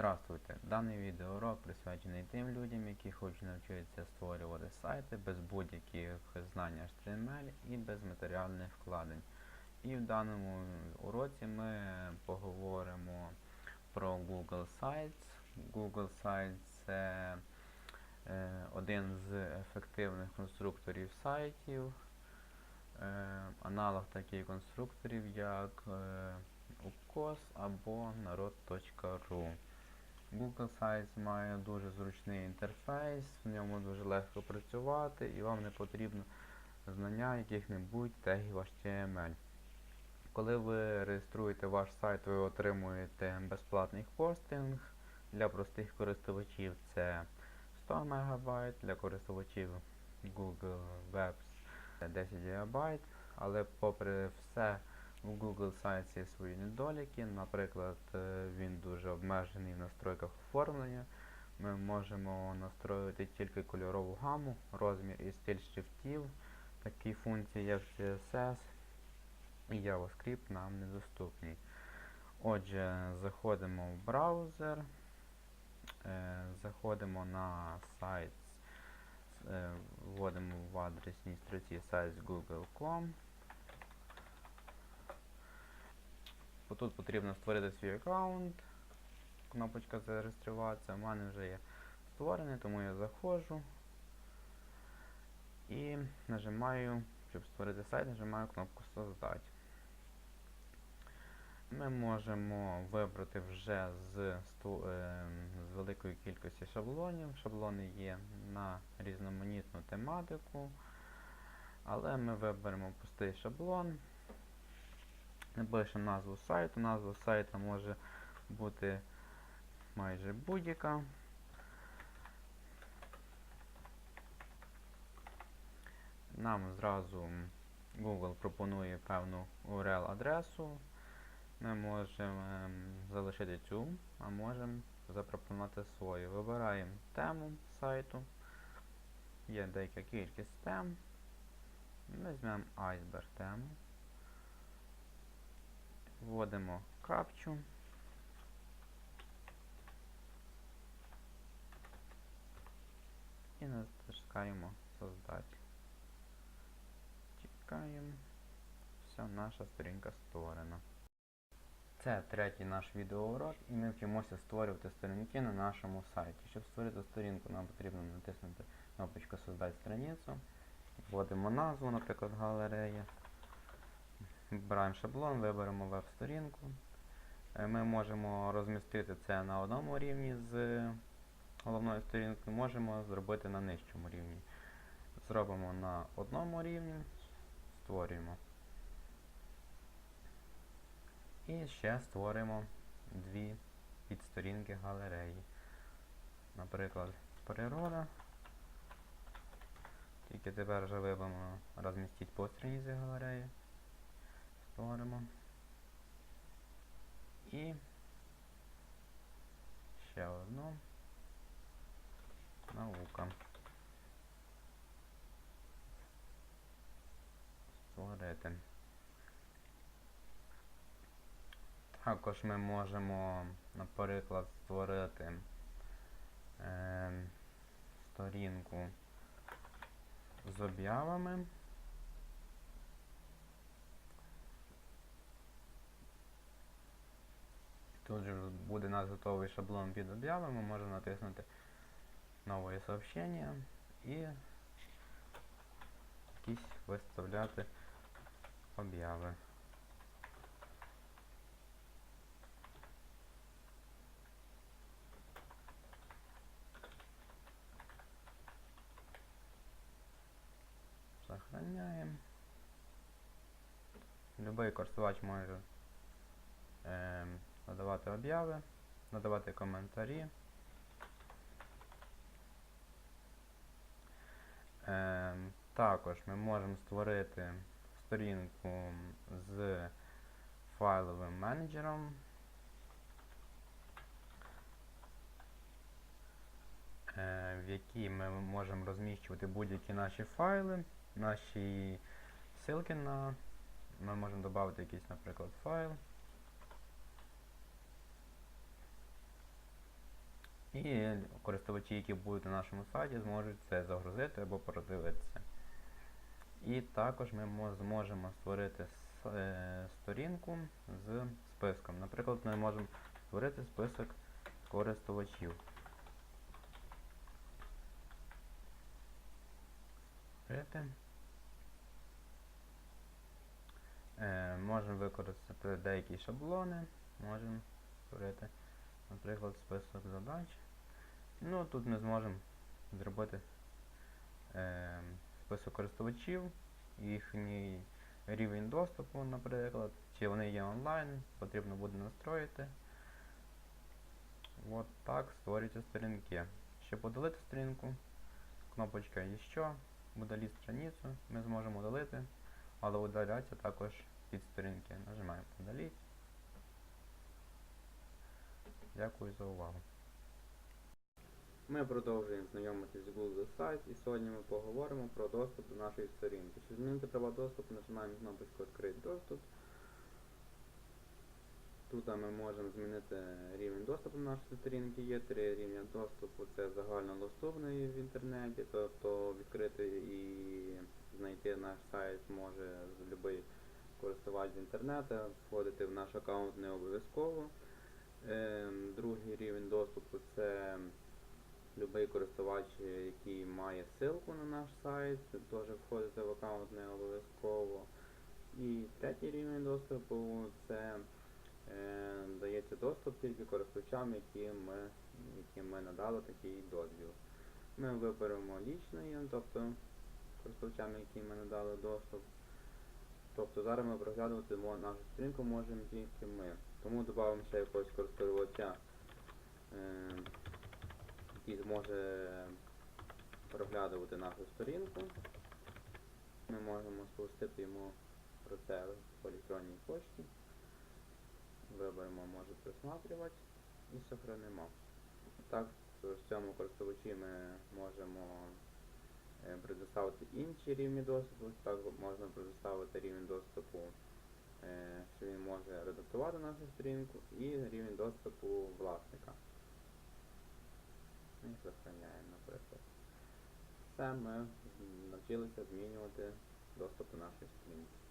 Здравствуйте! Даний відеоурок присвячений тим людям, які хочуть навчитися створювати сайти без будь-яких знань HTML і без матеріальних вкладень. І в даному уроці ми поговоримо про Google Sites. Google Sites це е, один з ефективних конструкторів сайтів, е, аналог таких конструкторів, як е, UCOS або народ.ru. Google Sites має дуже зручний інтерфейс, в ньому дуже легко працювати і вам не потрібно знання яких-небудь тегів HTML. Коли ви реєструєте ваш сайт, ви отримуєте безплатний хостинг. Для простих користувачів це 100 МБ, для користувачів Google Webs це 10 ГБ, але попри все у Google Sites є свої недоліки. Наприклад, е, він дуже обмежений в настройках оформлення. Ми можемо настроїти тільки кольорову гаму, розмір і стиль шрифтів. Такі функції, як CSS і JavaScript нам недоступні. Отже, заходимо в браузер, е, заходимо на сайт, е, вводимо в адресній строці сайт google.com. Тут потрібно створити свій аккаунт. Кнопочка зареєструватися. У мене вже є створений, тому я заходжу і нажимаю, щоб створити сайт, нажимаю кнопку Создати. Ми можемо вибрати вже з, е, з великої кількості шаблонів. Шаблони є на різноманітну тематику, але ми виберемо пустий шаблон. Напишемо назву сайту. Назва сайту може бути майже будь-яка. Нам зразу Google пропонує певну URL-адресу. Ми можемо ем, залишити цю, а можемо запропонувати свою. Вибираємо тему сайту. Є деяка кількість тем. Візьмемо Iceberg тему. Вводимо капчу. І натискаємо создати. Чекаємо. Все, наша сторінка створена. Це третій наш відеоурок і ми вчимося створювати сторінки на нашому сайті. Щоб створити сторінку, нам потрібно натиснути кнопочку Создати страницю. Вводимо назву, наприклад, галерея. Вибираємо шаблон, виберемо веб-сторінку. Е, Ми можемо розмістити це на одному рівні з головною сторінкою, можемо зробити на нижчому рівні. Зробимо на одному рівні, створюємо. І ще створимо дві підсторінки галереї. Наприклад, природа. Тільки тепер вже виберемо розмістити по сторінці галереї створимо. І ще одну наука. Створити. Також ми можемо, наприклад, створити е, сторінку з об'явами. Тут же буде у нас готовий шаблон під об'явами, можемо натиснути нове сообщення і якісь виставляти об'яви. Сохраняємо. Любий користувач може е, надавати об'яви, надавати коментарі. Е, також ми можемо створити сторінку з файловим менеджером. е, В якій ми можемо розміщувати будь-які наші файли, наші ссылки на. Ми можемо додати якийсь, наприклад, файл. І користувачі, які будуть на нашому сайті, зможуть це загрузити або продивитися. І також ми зможемо створити е, сторінку з списком. Наприклад, ми можемо створити список користувачів. Е, можемо використати деякі шаблони, можемо створити, наприклад, список задач. Ну, тут ми зможемо зробити е, список користувачів, їхній рівень доступу, наприклад, чи вони є онлайн, потрібно буде настроїти. От так створюються сторінки. Щоб удалити сторінку, кнопочка «Еще», удаліть страницю, ми зможемо удалити, але удаляться також під сторінки. Нажимаємо удаліть. Дякую за увагу. Ми продовжуємо знайомитись з Google Sites і сьогодні ми поговоримо про доступ до нашої сторінки. Щоб змінити права доступу, нажимаємо кнопочку «Відкрити доступ. Тут ми можемо змінити рівень доступу до нашої сторінки. Є три рівня доступу. Це загальнодоступний в інтернеті, тобто відкрити і знайти наш сайт може будь-який користувач інтернету, входити в наш аккаунт не обов'язково. Ем, Другий рівень доступу це будь-який користувач, який має ссылку на наш сайт, теж входити в аккаунт не обов'язково. І третій рівень доступу це е, дається доступ тільки користувачам, які ми, яким ми надали такий дозвіл. Ми виберемо лічний, тобто користувачам, яким ми надали доступ. Тобто зараз ми проглядувати нашу сторінку можемо тільки ми. Тому додамо ще якогось користувача, е, який зможе проглядувати нашу сторінку. Ми можемо сповістити йому про це по електронній почті. Виберемо може присматривати і сохранимо. Так, в цьому користувачі ми можемо предоставити інші рівні доступу. Так можна предоставити рівень доступу, е, що він може редактувати нашу сторінку, і рівень доступу власника. І захраняємо, наприклад. Все ми навчилися змінювати доступ до нашої сторінки.